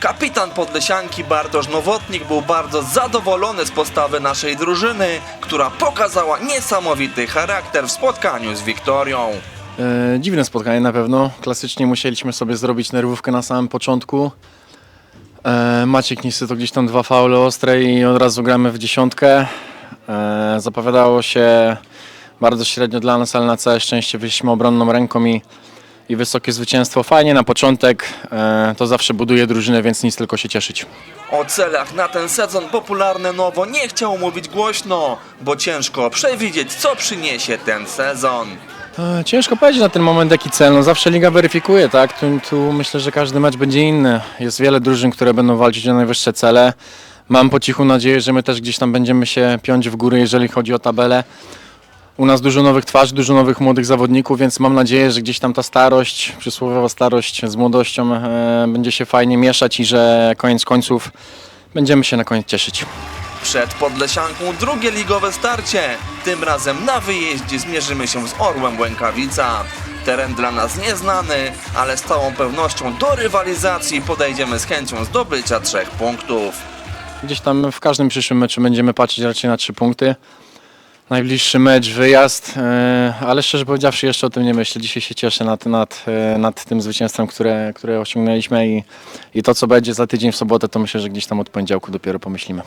Kapitan Podlesianki Bartosz Nowotnik był bardzo zadowolony z postawy naszej drużyny, która pokazała niesamowity charakter w spotkaniu z Wiktorią. E, dziwne spotkanie na pewno. Klasycznie musieliśmy sobie zrobić nerwówkę na samym początku. E, Maciek niestety to gdzieś tam dwa faule ostre i od razu gramy w dziesiątkę. E, zapowiadało się bardzo średnio dla nas, ale na całe szczęście wyszliśmy obronną ręką i, i wysokie zwycięstwo. Fajnie na początek, e, to zawsze buduje drużynę, więc nic tylko się cieszyć. O celach na ten sezon popularne Nowo nie chciał mówić głośno, bo ciężko przewidzieć, co przyniesie ten sezon. E, Ciężko powiedzieć na ten moment jaki cel. No zawsze liga weryfikuje, tak? Tu, tu myślę, że każdy mecz będzie inny. Jest wiele drużyn, które będą walczyć o najwyższe cele. Mam po cichu nadzieję, że my też gdzieś tam będziemy się piąć w górę, jeżeli chodzi o tabelę. U nas dużo nowych twarzy, dużo nowych młodych zawodników, więc mam nadzieję, że gdzieś tam ta starość, przysłowiowa starość z młodością e, będzie się fajnie mieszać i że koniec końców będziemy się na koniec cieszyć. Przed Podlesianką drugie ligowe starcie. Tym razem na wyjeździe zmierzymy się z Orłem Łękawica. Teren dla nas nieznany, ale z całą pewnością do rywalizacji podejdziemy z chęcią zdobycia trzech punktów. Gdzieś tam w każdym przyszłym meczu będziemy patrzeć raczej na trzy punkty. Najbliższy mecz, wyjazd, e, ale szczerze powiedziawszy jeszcze o tym nie myślę. Dzisiaj się cieszę nad, nad, e, nad tym zwycięstwem, które, które osiągnęliśmy i, i to co będzie za tydzień w sobotę to myślę, że gdzieś tam od poniedziałku dopiero pomyślimy.